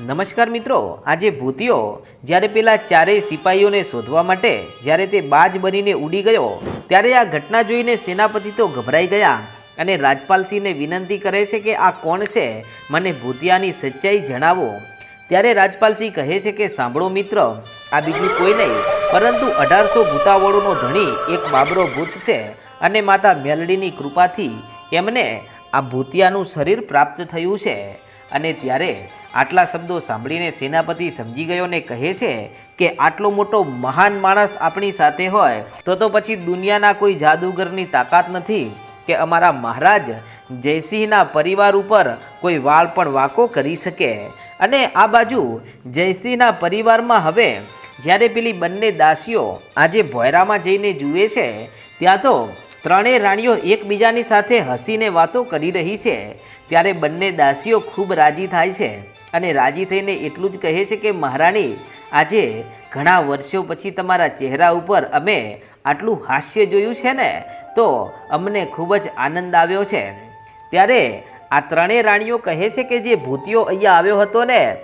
નમસ્કાર મિત્રો, આજે ભૂતિયો જ્યારે પેલા ચારેય સિપાહીઓને શોધવા માટે જ્યારે તે બાજ બનીને ઉડી ગયો, ત્યારે આ ઘટના જોઈને સેનાપતિ તો ગભરાઈ ગયા અને રાજપાલસિંહને વિનંતી કરે છે કે આ કોણ છે, મને ભૂતિયાની સચ્ચાઈ જણાવો. ત્યારે રાજપાલસિંહ કહે છે કે, સાંભળો મિત્ર, આ બીજું કોઈ નહીં, પરંતુ અઢારસો ભૂતાવળોનો ધણી એક બાબરો ભૂત છે અને માતા મેલડીની કૃપાથી એમને આ ભૂતિયાનું શરીર પ્રાપ્ત થયું છે. અને ત્યારે આટલા શબ્દો સાંભળીને સેનાપતિ સમજી ગયો ને કહે છે કે આટલો મોટો મહાન માણસ આપણી સાથે હોય, તો તો પછી દુનિયાના કોઈ જાદુગરની તાકાત નથી કે અમારા મહારાજ જયસિંહના પરિવાર ઉપર કોઈ વાળ પણ વાકો કરી શકે. અને આ બાજુ જયસિંહના પરિવારમાં હવે જ્યારે પેલી બંને દાસીઓ આજે ભોયરામાં જઈને જુએ છે, ત્યાં તો ત્રણેય રાણીઓ એકબીજાની સાથે હસીને વાતો કરી રહી છે. ત્યારે બંને દાસીઓ ખૂબ રાજી થાય છે અને રાજી થઈને એટલું જ કહે છે કે, મહારાણી, આજે ઘણા વર્ષો પછી તમારા ચહેરા ઉપર અમે આટલું હાસ્ય જોયું છે ને? તો અમને ખૂબ જ આનંદ આવ્યો છે. ત્યારે આ ત્રણેય રાણીઓ કહે છે કે, જે ભૂતિયો અહીંયા આવ્યો હતો ને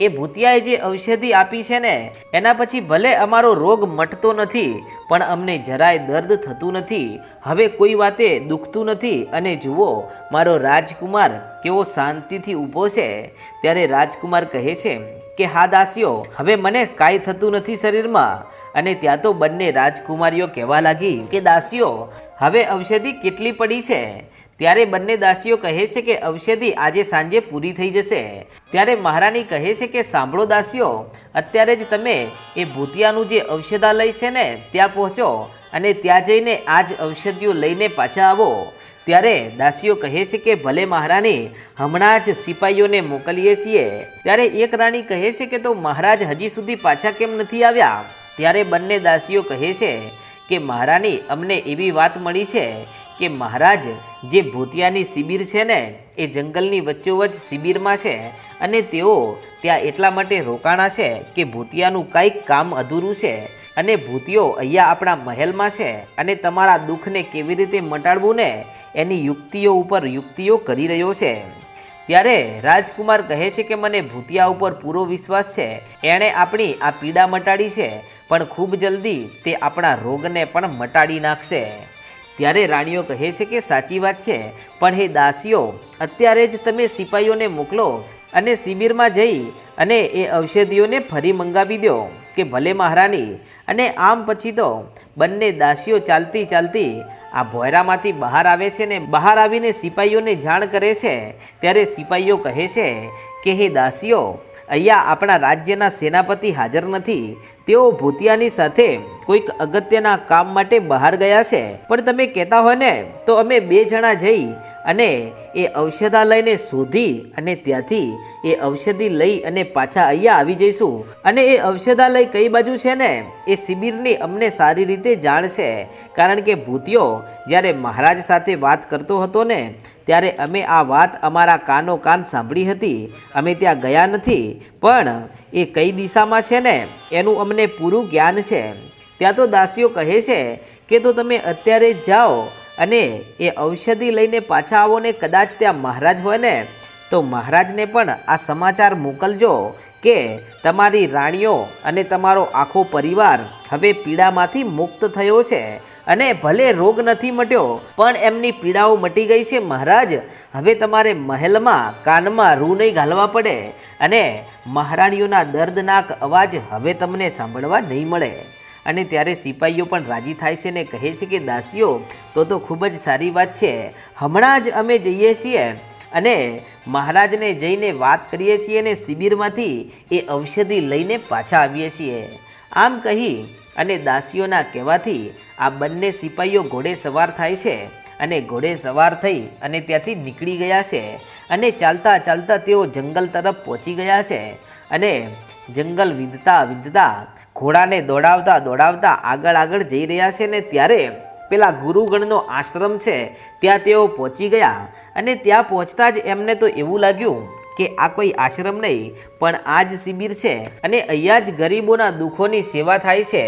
એ ભૂતિયાએ જે ઔષધિ આપી છે ને, એના પછી ભલે અમારો રોગ મટતો નથી, પણ અમને જરાય દર્દ થતું નથી, હવે કોઈ વાતે દુખતું નથી, અને જુઓ, મારો રાજકુમાર કેવો શાંતિથી ઊભો છે. ત્યારે રાજકુમાર કહે છે કે, હા દાસીઓ, હવે મને કાંઈ થતું નથી શરીરમાં. અને ત્યાં તો બંને રાજકુમારીઓ કહેવા લાગી કે, દાસીઓ, હવે ઔષધિ કેટલી પડી છે? ત્યારે બંને દાસીઓ કહે છે કે ઔષધિ આજે સાંજે પૂરી થઈ જશે. ત્યારે મહારાણી કહે છે કે સાંભળો દાસીઓ, અત્યારે જ તમે એ ભૂતિયાનું જે ઔષધાલય છે ને, ત્યાં પહોંચો અને ત્યાં જઈને આ જ ઔષધિઓ લઈને પાછા આવો. ત્યારે દાસીઓ કહે છે કે ભલે મહારાણી, હમણાં જ સિપાહીઓને મોકલીએ છીએ. ત્યારે એક રાણી કહે છે કે તો મહારાજ હજી સુધી પાછા કેમ નથી આવ્યા? ત્યારે બંને દાસીઓ કહે છે કે મહારાણી અમને એવી વાત મળી છે કે મહારાજ, જે ભૂતિયાની શિબિર છે ને, એ જંગલની વચ્ચોવચ્ચ શિબિરમાં છે અને તેઓ ત્યાં એટલા માટે રોકાણા છે કે ભૂતિયાનું કંઈક કામ અધૂરું છે અને ભૂતિયો અહીંયા આપણા મહેલમાં છે અને તમારા દુઃખને કેવી રીતે મટાડવું ને, એની યુક્તિઓ ઉપર યુક્તિઓ કરી રહ્યો છે. ત્યારે રાજકુમાર કહે છે કે મને ભૂતિયા ઉપર પૂરો વિશ્વાસ છે. એણે આપણી આ પીડા મટાડી છે, પણ ખૂબ જલ્દી તે આપણા રોગને પણ મટાડી નાખશે. ત્યારે રાણીઓ કહે છે કે સાચી વાત છે, પણ હે દાસીઓ, અત્યારે જ તમે સિપાહીઓને મોકલો અને શિબિરમાં જઈ અને એ ઔષધિઓને ફરી મંગાવી દો. કે ભલે મહારાણી અને આમ પછી તો બંને દાસીઓ ચાલતી ચાલતી આ ભોયરામાંથી બહાર આવે છે ને બહાર આવીને સિપાહીઓને જાણ કરે છે, ત્યારે સિપાહીઓ કહે છે કે, હે દાસીઓ, અહીંયા આપણા રાજ્યના સેનાપતિ હાજર નથી તેઓ ભૂતિયાની સાથે કોઈક અગત્યના કામ માટે બહાર ગયા છે. પણ તમે કહેતા હોય ને, તો અમે બે જણા જઈ અને એ ઔષધાલયને શોધી અને ત્યાંથી એ ઔષધિ લઈ અને પાછા અહીંયા આવી જઈશું. અને એ ઔષધાલય કઈ બાજુ છે ને, એ શિબિરની અમને સારી રીતે જાણ છે. કારણ કે ભૂતિયો જ્યારે મહારાજ સાથે વાત કરતો હતો ને, ત્યારે અમે આ વાત અમારા કાનો કાન સાંભળી હતી. અમે ત્યાં ગયા નથી. પણ એ કઈ દિશામાં છે ને એનું અમને પૂરું જ્ઞાન છે. ત્યાં તો દાસીઓ કહે છે કે તો તમે અત્યારે જાઓ અને એ ઔષધિ લઈને પાછા આવો ને કદાચ ત્યાં મહારાજ હોય ને, તો મહારાજને પણ આ સમાચાર મોકલજો. કે તમારી રાણીઓ અને તમારો આખો પરિવાર હવે પીડામાંથી મુક્ત થયો છે અને ભલે રોગ નથી મટ્યો, પણ એમની પીડાઓ મટી ગઈ છે મહારાજ. હવે તમારે મહેલમાં, કાનમાં રૂ નહીં ઘાલવા પડે અને મહારાણીઓના દર્દનાક અવાજ હવે તમને સાંભળવા નહીં મળે. અને ત્યારે સિપાહીઓ પણ રાજી થાય છે ને કહે છે કે, દાસીઓ, તો તો ખૂબ જ સારી વાત છે. હમણાં જ અમે જઈએ છીએ. અને મહારાજને જઈને વાત કરીએ છીએ અને શિબિરમાંથી એ ઔષધિ લઈને પાછા આવીએ છીએ. આમ કહી અને દાસીઓના કહેવાથી આ બંને સિપાહીઓ ઘોડે સવાર થાય છે અને ઘોડે સવાર થઈ અને ત્યાંથી નીકળી ગયા છે અને ચાલતા ચાલતા તેઓ જંગલ તરફ પહોંચી ગયા છે અને જંગલ વિંધતા વિંધતા ઘોડાને દોડાવતા દોડાવતા આગળ આગળ જઈ રહ્યા છે ને ત્યારે પેલા ગુરુગણનો આશ્રમ છે, ત્યાં તેઓ પહોંચી ગયા અને ત્યાં પહોંચતા જ એમને તો એવું લાગ્યું કે આ કોઈ આશ્રમ નહીં, પણ આ જ શિબિર છે અને અહીંયા જ ગરીબોના દુઃખોની સેવા થાય છે.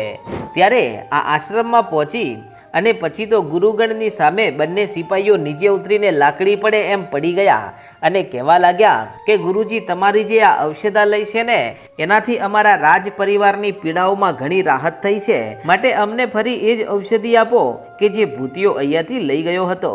ત્યારે આ આશ્રમમાં પહોંચી અને પછી તો ગુરુગણની સામે બંને સિપાહીઓ નીચે ઉતરીને લાકડી પડે એમ પડી ગયા અને કહેવા લાગ્યા કે ગુરુજી, તમારી જે આ ઔષધાલય છે ને, એનાથી અમારા રાજ પરિવારની પીડાઓમાં ઘણી રાહત થઈ છે. માટે અમને ફરી એ જ ઔષધિ આપો કે જે ભૂતિયો અહીંયાથી લઈ ગયો હતો.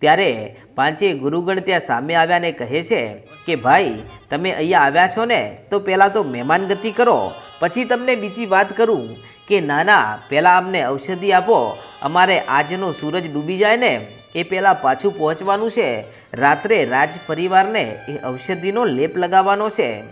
ત્યારે પાંચે ગુરુગણ ત્યાં સામે આવ્યા ને કહે છે કે, ભાઈ, તમે અહીંયા આવ્યા છો ને, તો પહેલાં તો મહેમાનગતિ કરો પછી તમને બીજી વાત કરું કે ના ના પહેલાં અમને ઔષધિ આપો. અમારે આજનો સૂરજ ડૂબી જાય ને, એ પહેલાં પાછું પહોંચવાનું છે. રાત્રે રાજ પરિવારને એ ઔષધિનો લેપ લગાવવાનો છે.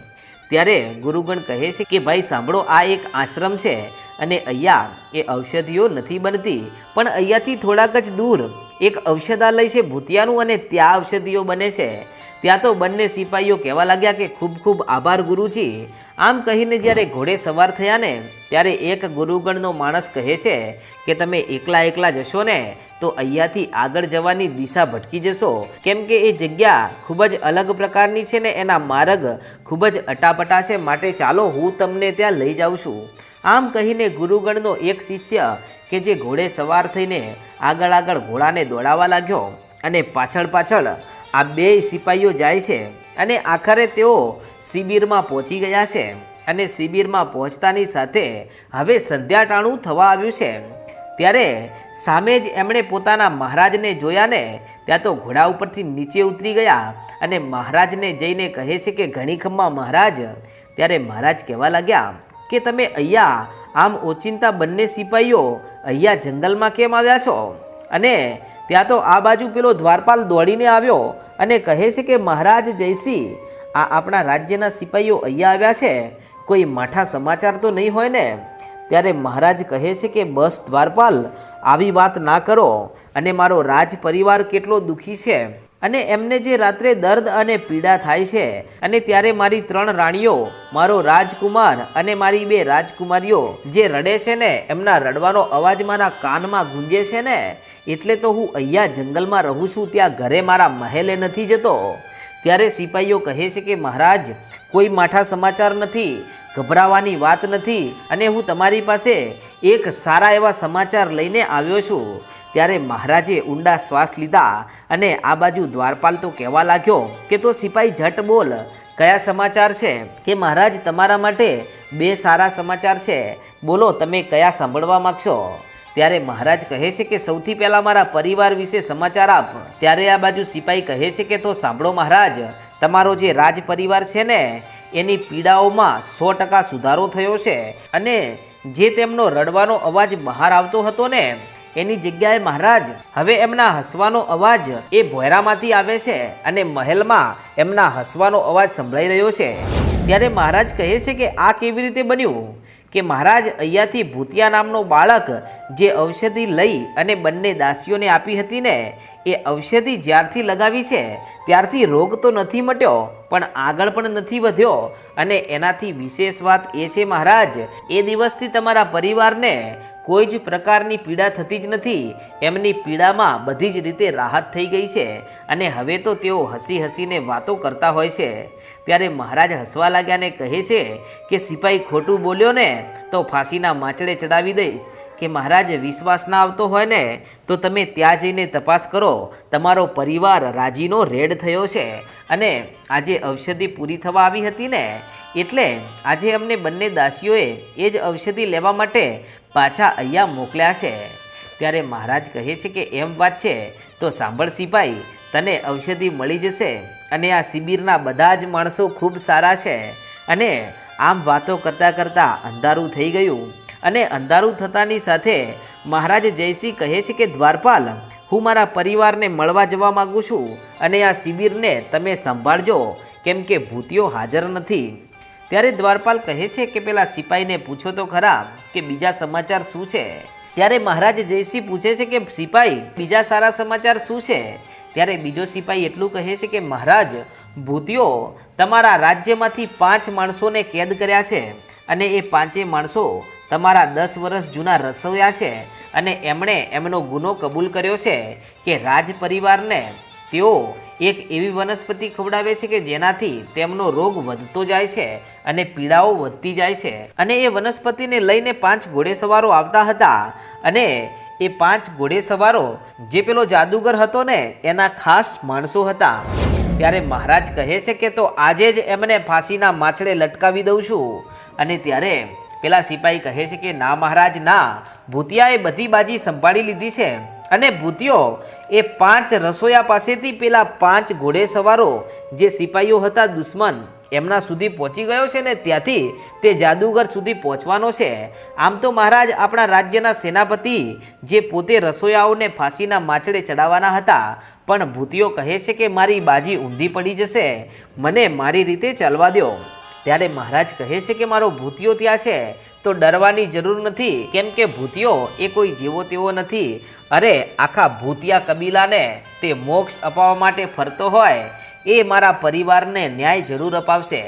ત્યારે ગુરુગણ કહે છે કે, ભાઈ, સાંભળો, આ એક આશ્રમ છે અને અહીંયા એ ઔષધિઓ નથી બનતી. પણ અહીંયાથી થોડાક જ દૂર એક ઔષધાલય છે ભૂતિયાનું અને ત્યાં ઔષધિઓ બને છે. ત્યાં તો બંને સિપાહીઓ કહેવા લાગ્યા કે ખૂબ ખૂબ આભાર ગુરુજી. આમ કહીને જ્યારે ઘોડે સવાર થયા ને, ત્યારે એક ગુરુગણનો માણસ કહે છે કે, તમે એકલા એકલા જશો ને, તો અહીંયાથી આગળ જવાની દિશા ભટકી જશો. કેમ કે એ જગ્યા ખૂબ જ અલગ પ્રકારની છે ને, એના માર્ગ ખૂબ જ અટાપટા છે. માટે ચાલો હું તમને ત્યાં લઈ જાઉં છું. આમ કહીને ગુરુગણનો એક શિષ્ય કે જે ઘોડે સવાર થઈને આગળ આગળ ઘોડાને દોડાવવા લાગ્યો અને પાછળ પાછળ આ બે સિપાહીઓ જાય છે અને આખરે તેઓ શિબિરમાં પહોંચી ગયા છે અને શિબિરમાં પહોંચતાની સાથે હવે સંધ્યાટાણું થવા આવ્યું છે. ત્યારે સામે જ એમણે પોતાના મહારાજને જોયા ને ત્યાં તો ઘોડા ઉપરથી નીચે ઉતરી ગયા અને મહારાજને જઈને કહે છે કે ઘણી ખમ્મા મહારાજ, ત્યારે મહારાજ કહેવા લાગ્યા કે, તમે અહીંયા આમ ઓચિંતા બંને સિપાહીઓ અહીંયા જંગલમાં કેમ આવ્યા છો? અને ત્યાં તો આ બાજુ પેલો દ્વારપાલ દોડીને આવ્યો અને કહે છે કે, મહારાજ જયસિંહ, આ આપણા રાજ્યના સિપાહીઓ અહીંયા આવ્યા છે. કોઈ માઠા સમાચાર તો નહીં હોય ને? ત્યારે મહારાજ કહે છે કે, બસ દ્વારપાલ, આવી વાત ના કરો. અને મારો રાજ પરિવાર કેટલો દુઃખી છે. અને એમને જે રાત્રે દર્દ અને પીડા થાય છે, અને ત્યારે મારી ત્રણ રાણીઓ, મારો રાજકુમાર અને મારી બે રાજકુમારીઓ જે રડે છે ને, એમના રડવાનો અવાજ મારા કાનમાં ગુંજે છે ને એટલે તો હું અહીંયા જંગલમાં રહું છું, ત્યાં ઘરે મારા મહેલે નથી જતો. ત્યારે સિપાહીઓ કહે છે કે, મહારાજ, કોઈ માઠા સમાચાર નથી, ગભરાવાની વાત નથી, અને હું તમારી પાસે એક સારા એવા સમાચાર લઈને આવ્યો છું. ત્યારે મહારાજે ઊંડા શ્વાસ લીધા અને આ બાજુ દ્વારપાલ તો કહેવા લાગ્યો કે, તો સિપાહી ઝટ બોલ. કયા સમાચાર છે? કે મહારાજ, તમારા માટે બે સારા સમાચાર છે. બોલો, તમે કયા સાંભળવા માગશો? ત્યારે મહારાજ કહે છે કે સૌથી પહેલાં મારા પરિવાર વિશે સમાચાર આપ. ત્યારે આ બાજુ સિપાહી કહે છે કે તો સાંભળો મહારાજ, તમારો જે રાજ પરિવાર છે ને, એની પીડાઓમાં સો ટકા સુધારો થયો છે અને જે તેમનો રડવાનો અવાજ બહાર આવતો હતો ને, એની જગ્યાએ મહારાજ, હવે એમના હસવાનો અવાજ એ ભોયરામાંથી આવે છે અને મહેલમાં એમના હસવાનો અવાજ સંભળાઈ રહ્યો છે. ત્યારે મહારાજ કહે છે કે આ કેવી રીતે બન્યું? કે મહારાજ અહીંયાથી ભૂતિયા નામનો બાળક જે ઔષધિ લઈ અને બંને દાસીઓને આપી હતી ને, એ ઔષધિ જ્યારથી લગાવી છે, ત્યારથી રોગ તો નથી મટ્યો, પણ આગળ પણ નથી વધ્યો. અને એનાથી વિશેષ વાત એ છે મહારાજ, એ દિવસથી તમારા પરિવારને કોઈ જ પ્રકારની પીડા થતી જ નથી. એમની પીડામાં બધી જ રીતે રાહત થઈ ગઈ છે અને હવે તો તેઓ હસી હસીને વાતો કરતા હોય છે. ત્યારે મહારાજ હસવા લાગ્યાને કહે છે કે સિપાહી ખોટું બોલ્યો ને તો ફાંસીના માચડે ચડાવી દઈશ. કે મહારાજ વિશ્વાસ ના આવતો હોય ને, તો તમે ત્યાં જઈને તપાસ કરો. તમારો પરિવાર રાજીનો રેડ થયો છે. અને આજે ઔષધિ પૂરી થવા આવી હતી ને, એટલે આજે અમને બંને દાસીઓએ એ જ ઔષધિ લેવા માટે પાછા અહીંયા મોકલ્યા છે. ત્યારે મહારાજ કહે છે કે એમ વાત છે, તો સાંભળ સિપાઈ, તને ઔષધિ મળી જશે અને આ શિબિરના બધા જ માણસો ખૂબ સારા છે. અને આમ વાતો કરતાં કરતાં અંધારું થઈ ગયું. અને અંધારું થતાની સાથે મહારાજ જયસિંહ કહે છે કે, દ્વારપાલ, હું મારા પરિવારને મળવા જવા માગું છું અને આ શિબિરને તમે સંભાળજો, કેમ કે ભૂતિઓ હાજર નથી. ત્યારે દ્વારપાલ કહે છે કે, પેલા સિપાહીને પૂછો તો ખરા કે બીજા સમાચાર શું છે? ત્યારે મહારાજ જયસિંહ પૂછે છે કે, સિપાહી, બીજા સારા સમાચાર શું છે? ત્યારે બીજો સિપાહી એટલું કહે છે કે, મહારાજ, ભૂતિઓ તમારા રાજ્યમાંથી પાંચ માણસોને કેદ કર્યા છે અને એ પાંચે માણસો તમારા દસ વર્ષ જૂના રસોયા છે અને એમણે એમનો ગુનો કબૂલ કર્યો છે કે રાજ પરિવારને તેઓ એક એવી વનસ્પતિ ખવડાવે છે કે જેનાથી તેમનો રોગ વધતો જાય છે અને પીડાઓ વધતી જાય છે. અને એ વનસ્પતિને લઈને પાંચ ઘોડેસવારો આવતા હતા અને એ પાંચ ઘોડેસવારો જે પેલો જાદુગર હતો ને, એના ખાસ માણસો હતા. ત્યારે મહારાજ કહે છે કે તો આજે જ એમને ફાંસીના માછડે લટકાવી દઉં છું. અને ત્યારે પેલા સિપાહી કહે છે કે, ના મહારાજ, ના. ભૂતિયાએ બધી બાજી સંભાળી લીધી છે અને ભૂતિયો એ પાંચ રસોયા પાસેથી પેલા પાંચ ઘોડેસવારો જે સિપાહીઓ હતા દુશ્મન, એમના સુધી પહોંચી ગયો છે ને ત્યાંથી તે જાદુગર સુધી પહોંચવાનો છે. આમ તો મહારાજ, આપણા રાજ્યના સેનાપતિ જે પોતે રસોયાઓને ફાંસીના માછડે ચડાવવાના હતા, પણ ભૂતિયો કહે છે કે, મારી બાજી ઊંધી પડી જશે. મને મારી રીતે ચાલવા દો ત્યારે મહારાજ કહે છે કે મારો ભૂતિયો ત્યાં છે, તો ડરવાની જરૂર નથી, કેમ કે ભૂતિયો એ કોઈ જેવો તેવો નથી. અરે, આખા ભૂતિયા કબીલાને તે મોક્ષ અપાવવા માટે ફરતો હોય, એ મારા પરિવારને ન્યાય જરૂર અપાવશે.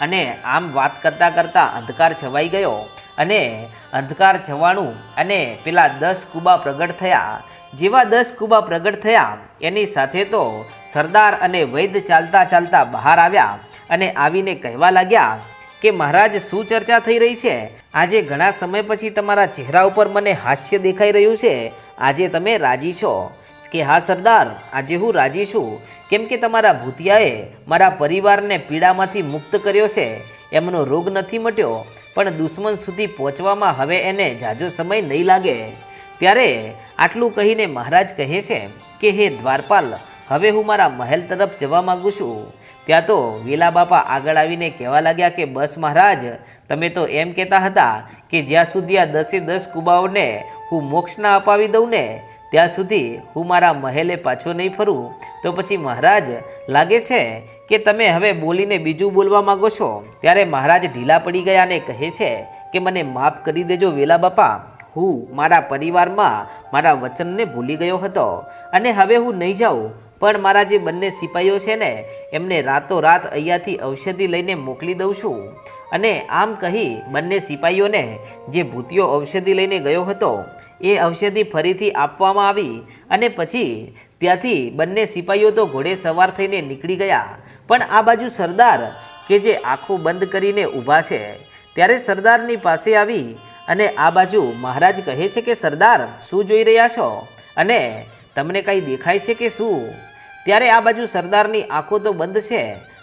અને આમ વાત કરતાં કરતાં અંધકાર છવાઈ ગયો. અને અંધકાર છવાણું અને પેલા દસ કુબા પ્રગટ થયા. જેવા દસ કુબા પ્રગટ થયા, એની સાથે તો સરદાર અને વૈદ ચાલતા ચાલતા બહાર આવ્યા. અને આવીને કહેવા લાગ્યા કે મહારાજ, શું ચર્ચા થઈ રહી છે? આજે ઘણા સમય પછી તમારા ચહેરા ઉપર મને હાસ્ય દેખાઈ રહ્યું છે. આજે તમે રાજી છો? કે હા, સરદાર, આજે હું રાજી છું. કેમ કે તમારા ભૂતિયાએ મારા પરિવારને પીડામાંથી મુક્ત કર્યો છે. એમનો રોગ નથી મટ્યો, પણ દુશ્મન સુધી પહોંચવામાં હવે એને જાજો સમય નહીં લાગે. ત્યારે આટલું કહીને મહારાજ કહે છે કે, હે દ્વારપાલ, હવે હું મારા મહેલ તરફ જવા માગું છું. ત્યાં તો વેલા બાપા આગળ આવીને કહેવા લાગ્યા કે, બસ મહારાજ, તમે તો એમ કહેતા હતા કે જ્યાં સુધી આ દસે દસ કુબાઓને હું મોક્ષ ના અપાવી દઉં ને, ત્યાં સુધી હું મારા મહેલે પાછો નહીં ફરું. તો પછી મહારાજ, લાગે છે કે તમે હવે બોલીને બીજું બોલવા માગો છો? ત્યારે મહારાજ ઢીલા પડી ગયા અને કહે છે કે, મને માફ કરી દેજો વેલા બાપા. હું મારા પરિવારમાં મારા વચનને ભૂલી ગયો હતો અને હવે હું નહીં જાઉં. પણ મારા જે બંને સિપાહીઓ છે ને, એમને રાતોરાત અહીંયાથી ઔષધિ લઈને મોકલી દઉં છું. અને આમ કહી બંને સિપાહીઓને જે ભૂતિયો ઔષધિ લઈને ગયો હતો, એ ઔષધિ ફરીથી આપવામાં આવી અને પછી ત્યાંથી બંને સિપાહીઓ તો ઘોડે સવાર થઈને નીકળી ગયા. પણ આ બાજુ સરદાર કે જે આંખો બંધ કરીને ઊભા છે, ત્યારે સરદારની પાસે આવી અને આ બાજુ મહારાજ કહે છે કે, સરદાર, શું જોઈ રહ્યા છો? અને તમને કાંઈ દેખાય છે કે શું? ત્યારે આ બાજુ સરદારની આંખો તો બંધ છે,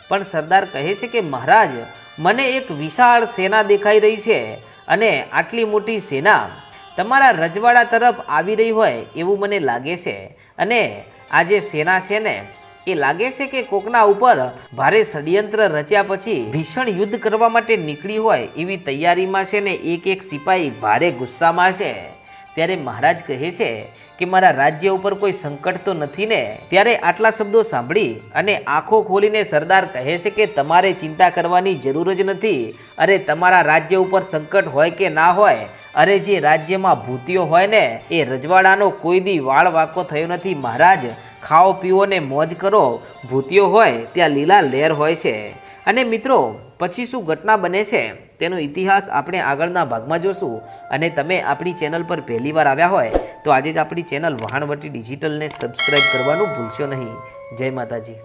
પણ સરદાર કહે છે કે, મહારાજ, મને એક વિશાળ સેના દેખાઈ રહી છે અને આટલી મોટી સેના તમારા રજવાડા તરફ આવી રહી હોય એવું મને લાગે છે. અને આ જે સેના છે ને, એ લાગે છે કે કોકના ઉપર ભારે ષડયંત્ર રચ્યા પછી ભીષણ યુદ્ધ કરવા માટે નીકળી હોય એવી તૈયારીમાં છે ને, એક એક સિપાહી ભારે ગુસ્સામાં છે. ત્યારે મહારાજ કહે છે કે મારા રાજ્ય ઉપર કોઈ સંકટ તો નથી ને? ત્યારે આટલા શબ્દો સાંભળી અને આંખો ખોલીને સરદાર કહે છે કે તમારે ચિંતા કરવાની જરૂર જ નથી. અરે તમારા રાજ્ય ઉપર સંકટ હોય કે ના હોય, અરે જે રાજ્યમાં ભૂતિયો હોય ને, એ રજવાડાનો કોઈ દી વાળ વાકો થયો નથી મહારાજ. ખાઓ, પીઓ ને મોજ કરો. ભૂતિયો હોય, ત્યાં લીલા લહેર હોય છે. અને મિત્રો, પછી શું ઘટના બને છે? તેનો ઇતિહાસ આપણે આગળના ભાગમાં જોશું અને તમે આપણી ચેનલ પર પહેલી વાર આવ્યા હોય તો આજે જ આપણી ચેનલ વહાણવટી ડિજિટલને સબસ્ક્રાઈબ કરવાનું ભૂલશો નહીં. જય માતાજી.